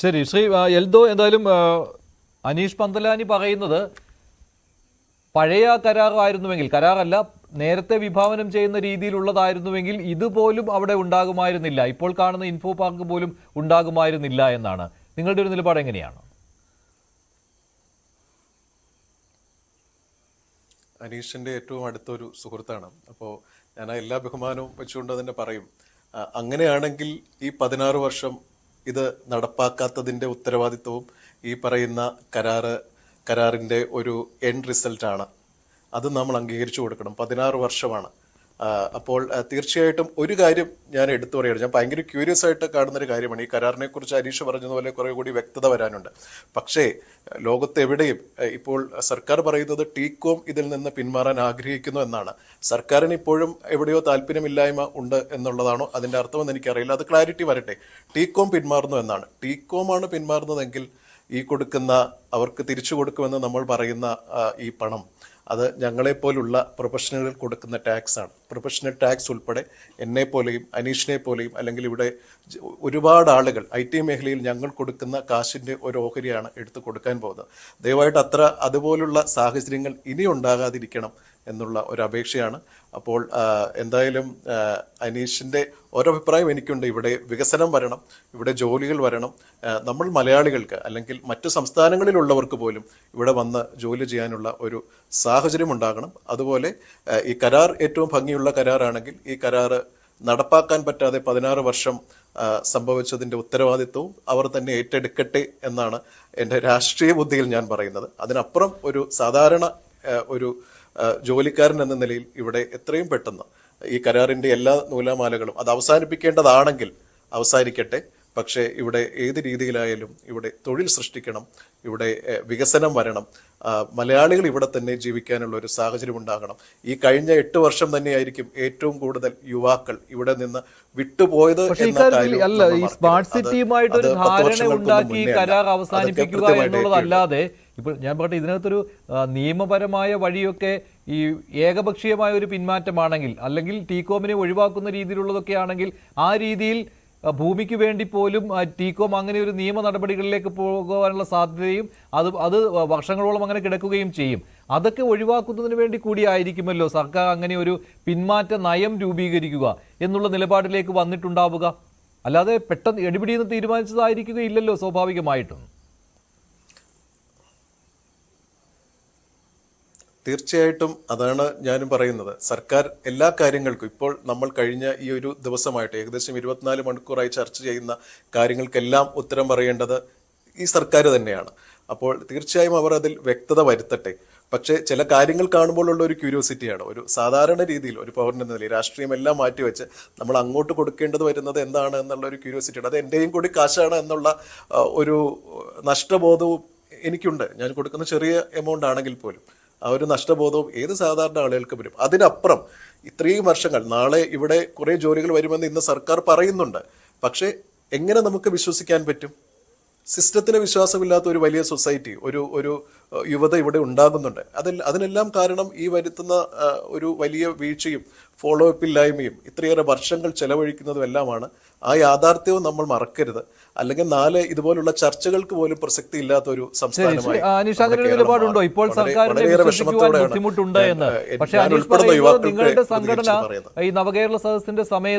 ശരി ശ്രീ എൽദോ എന്തായാലും അനീഷ് പന്തലാനി പറയുന്നത് പഴയ കരാറായിരുന്നുവെങ്കിൽ കരാറല്ല നേരത്തെ വിഭാവനം ചെയ്യുന്ന രീതിയിലുള്ളതായിരുന്നുവെങ്കിൽ ഇതുപോലും അവിടെ ഉണ്ടാകുമായിരുന്നില്ല. ഇപ്പോൾ കാണുന്ന ഇൻഫോ പാർക്ക് പോലും ഉണ്ടാകുമായിരുന്നില്ല എന്നാണ്. നിങ്ങളുടെ ഒരു നിലപാട് എങ്ങനെയാണ്? അനീഷിന്റെ ഏറ്റവും അടുത്തൊരു സുഹൃത്താണ്. അപ്പോൾ ഞാൻ എല്ലാ ബഹുമാനവും വെച്ചുകൊണ്ട് തന്നെ പറയും. അങ്ങനെയാണെങ്കിൽ ഈ പതിനാറ് വർഷം ഇത് നടപ്പാക്കാത്തതിന്റെ ഉത്തരവാദിത്വവും ഈ പറയുന്ന കരാറ് കരാറിന്റെ ഒരു എൻഡ് റിസൾട്ടാണ് അത് നമ്മൾ അംഗീകരിച്ചു കൊടുക്കണം. പതിനാറ് വർഷമാണ്. അപ്പോൾ തീർച്ചയായിട്ടും ഒരു കാര്യം ഞാൻ എടുത്തു പറയുകയാണ് ഞാൻ ഭയങ്കര ക്യൂരിയസ് ആയിട്ട് കാണുന്ന ഒരു കാര്യമാണ്. ഈ കരാറിനെ കുറിച്ച് അനീഷ് പറഞ്ഞതുപോലെ കുറെ കൂടി വ്യക്തത വരാനുണ്ട്. പക്ഷേ ലോകത്ത് എവിടെയും ഇപ്പോൾ സർക്കാർ പറയുന്നത് ടീക്കോം ഇതിൽ നിന്ന് പിന്മാറാൻ ആഗ്രഹിക്കുന്നു എന്നാണ്. സർക്കാരിന് ഇപ്പോഴും എവിടെയോ താല്പര്യമില്ലായ്മ ഉണ്ട് എന്നുള്ളതാണോ അതിന്റെ അർത്ഥമെന്ന് എനിക്കറിയില്ല. അത് ക്ലാരിറ്റി വരട്ടെ. ടീക്കോം പിന്മാറുന്നു എന്നാണ്. ടീകോം ആണ് പിന്മാറുന്നതെങ്കിൽ ഈ കൊടുക്കുന്ന അവർക്ക് തിരിച്ചു കൊടുക്കുമെന്ന് നമ്മൾ പറയുന്ന ഈ പണം അത് ഞങ്ങളെപ്പോലുള്ള പ്രൊഫഷണലുകൾ കൊടുക്കുന്ന ടാക്സ് ആണ്. പ്രൊഫഷണൽ ടാക്സ് ഉൾപ്പെടെ എന്നെ പോലെയും അനീഷിനെ പോലെയും അല്ലെങ്കിൽ ഇവിടെ ഒരുപാട് ആളുകൾ ഐ ടി മേഖലയിൽ ഞങ്ങൾ കൊടുക്കുന്ന കാശിന്റെ ഒരു ഓഹരിയാണ് എടുത്തു കൊടുക്കാൻ പോകുന്നത്. ദയവായിട്ട് അത്ര അതുപോലുള്ള സാഹചര്യങ്ങൾ ഇനി ഉണ്ടാകാതിരിക്കണം എന്നുള്ള ഒരു അപേക്ഷയാണ്. അപ്പോൾ എന്തായാലും അനീഷിന്റെ ഒരഭിപ്രായം എനിക്കുണ്ട്. ഇവിടെ വികസനം വരണം ഇവിടെ ജോലികൾ വരണം. നമ്മൾ മലയാളികൾക്ക് അല്ലെങ്കിൽ മറ്റ് സംസ്ഥാനങ്ങളിലുള്ളവർക്ക് പോലും ഇവിടെ വന്ന് ജോലി ചെയ്യാനുള്ള ഒരു സാഹചര്യം ഉണ്ടാകണം. അതുപോലെ ഈ കരാർ ഏറ്റവും ഭംഗിയുള്ള കരാറാണെങ്കിൽ ഈ കരാറ് നടപ്പാക്കാൻ പറ്റാതെ പതിനാറ് വർഷം സംഭവിച്ചതിന്റെ ഉത്തരവാദിത്വവും അവർ തന്നെ ഏറ്റെടുക്കട്ടെ എന്നാണ് എന്റെ രാഷ്ട്രീയ ബുദ്ധിയിൽ ഞാൻ പറയുന്നത്. അതിനപ്പുറം ഒരു സാധാരണ ഒരു ജോലിക്കാരൻ എന്ന നിലയിൽ ഇവിടെ എത്രയും പെട്ടെന്ന് ഈ കരാറിന്റെ എല്ലാ നൂലാമാലകളും അത് അവസാനിപ്പിക്കേണ്ടതാണെങ്കിൽ അവസാനിക്കട്ടെ. പക്ഷേ ഇവിടെ ഏത് രീതിയിലായാലും ഇവിടെ തൊഴിൽ സൃഷ്ടിക്കണം ഇവിടെ വികസനം വരണം മലയാളികൾ ഇവിടെ തന്നെ ജീവിക്കാനുള്ള ഒരു സാഹചര്യം ഉണ്ടാകണം. ഈ കഴിഞ്ഞ എട്ട് വർഷം തന്നെയായിരിക്കും ഏറ്റവും കൂടുതൽ യുവാക്കൾ ഇവിടെ നിന്ന് വിട്ടുപോയത് അല്ല ഈ സ്മാർട്ട് സിറ്റിയുമായിട്ടൊരു ധാരണ ഉണ്ടാക്കി കരാർ അവസാനിപ്പിക്കുക എന്നുള്ളതല്ലാതെ ഇപ്പോൾ ഞാൻ പറയട്ടെ ഇതിനകത്തൊരു നിയമപരമായ വഴിയൊക്കെ ഈ ഏകപക്ഷീയമായ ഒരു പിന്മാറ്റമാണെങ്കിൽ അല്ലെങ്കിൽ ടീകോമിനെ ഒഴിവാക്കുന്ന രീതിയിലുള്ളതൊക്കെ ആണെങ്കിൽ ആ രീതിയിൽ ഭൂമിക്ക് വേണ്ടി പോലും ടീകോം അങ്ങനെ ഒരു നിയമ നടപടികളിലേക്ക് പോകാനുള്ള സാധ്യതയും അത് അത് വർഷങ്ങളോളം അങ്ങനെ കിടക്കുകയും ചെയ്യും. അതൊക്കെ ഒഴിവാക്കുന്നതിന് വേണ്ടി കൂടിയായിരിക്കുമല്ലോ സർക്കാർ അങ്ങനെ ഒരു പിന്മാറ്റ നയം രൂപീകരിക്കുക എന്നുള്ള നിലപാടിലേക്ക് വന്നിട്ടുണ്ടാവുക. അല്ലാതെ പെട്ടെന്ന് എടിപിടിയെന്ന് തീരുമാനിച്ചതായിരിക്കുകയില്ലല്ലോ സ്വാഭാവികമായിട്ടും. തീർച്ചയായിട്ടും അതാണ് ഞാനും പറയുന്നത്. സർക്കാർ എല്ലാ കാര്യങ്ങൾക്കും ഇപ്പോൾ നമ്മൾ കഴിഞ്ഞ ഈ ഒരു ദിവസമായിട്ട് ഏകദേശം ഇരുപത്തിനാല് മണിക്കൂറായി ചർച്ച ചെയ്യുന്ന കാര്യങ്ങൾക്കെല്ലാം ഉത്തരം പറയേണ്ടത് ഈ സർക്കാർ തന്നെയാണ്. അപ്പോൾ തീർച്ചയായും അവർ അതിൽ വ്യക്തത വരുത്തട്ടെ. പക്ഷേ ചില കാര്യങ്ങൾ കാണുമ്പോഴുള്ള ഒരു ക്യൂരിയോസിറ്റിയാണ്. ഒരു സാധാരണ രീതിയിൽ ഒരു പൗരൻ എന്ന നിലയിൽ രാഷ്ട്രീയം എല്ലാം മാറ്റിവെച്ച് നമ്മൾ അങ്ങോട്ട് കൊടുക്കേണ്ടത് വരുന്നത് എന്താണ് എന്നുള്ള ഒരു ക്യൂരിയോസിറ്റിയാണ്. അത് എന്റെയും കൂടി കാശാണ് എന്നുള്ള ഒരു നഷ്ടബോധവും എനിക്കുണ്ട്. ഞാൻ കൊടുക്കുന്ന ചെറിയ എമൗണ്ട് ആണെങ്കിൽ പോലും. ആ ഒരു നഷ്ടബോധവും ഏത് സാധാരണ ആളുകൾക്ക് വരും? അതിനപ്പുറം ഇത്രയും വർഷങ്ങൾ നാളെ ഇവിടെ കുറേ ജോലികൾ വരുമെന്ന് ഇന്ന് സർക്കാർ പറയുന്നുണ്ട്. പക്ഷേ എങ്ങനെ നമുക്ക് വിശ്വസിക്കാൻ പറ്റും? സിസ്റ്റത്തിന് വിശ്വാസമില്ലാത്ത ഒരു വലിയ സൊസൈറ്റി ഒരു ഒരു യുവത ഇവിടെ ഉണ്ടാകുന്നുണ്ട്. അതിൽ അതിനെല്ലാം കാരണം ഈ വരുത്തുന്ന ഒരു വലിയ വീഴ്ചയും ഫോളോ അപ്പ് ഇല്ലായ്മയും ഇത്രയേറെ വർഷങ്ങൾ ചെലവഴിക്കുന്നതും എല്ലാമാണ് ആ യാഥാർത്ഥ്യവും നമ്മൾ മറക്കരുത്. അല്ലെങ്കിൽ നാല് ഇതുപോലുള്ള ചർച്ചകൾക്ക് പോലും പ്രസക്തി ഇല്ലാത്ത ഒരു സംസ്ഥാനമായി ഇപ്പോൾ ബുദ്ധിമുട്ടുണ്ട് എന്ന്. പക്ഷേ നിങ്ങളുടെ സംഘടന ഈ നവകേരള സദസ്സിന്റെ സമയത്ത്